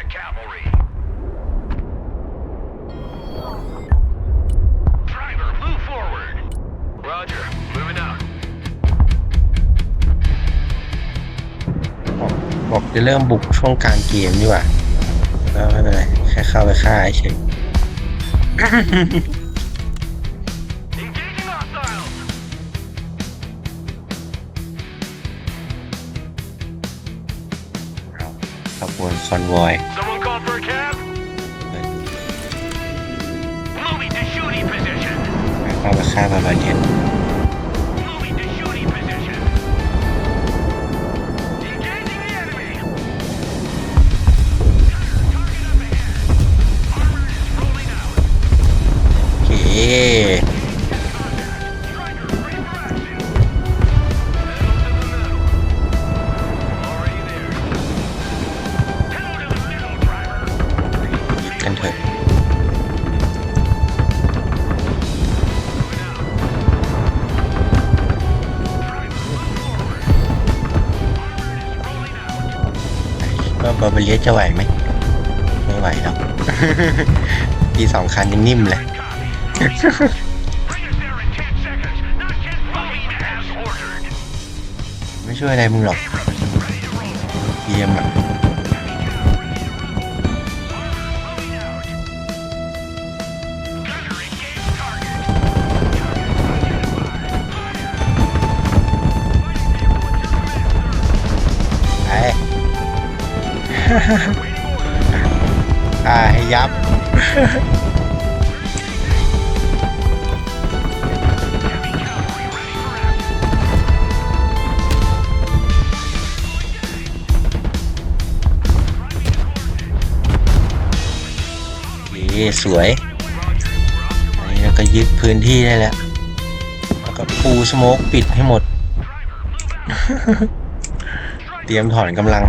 the cavalry. Driver, move forward. Roger, moving out. บอกบอกจะเริ่มบุกช่วงกลางเกมดีกว่าแล้วไม่เป็นไรแค่เข้าไปฆ่าเฉย ขบวนคอนวอย Someone called for a cab? Moving to shooting position. เข้าไปฆ่าบาบาเลียน Moving to shooting position. Engaging the enemy. Target up ahead. Armor is rolling out. โอเค ว่าบาบาเลียนจะไหวไหมไม่ไหวหรอกทีสองคันยังนิ่มเลย Bring us there in 10 seconds. Not 10 moving as ordered. ไม่ช่วยอะไรมึงหรอก Ready to roll. เยี่ยมอะ อาให้ยับ เย่สวยอันนี้เราก็ยึดพื้นที่ได้แล้ว แล้วก็ปูสโมกปิดให้หมด เตรียมถอนกำลัง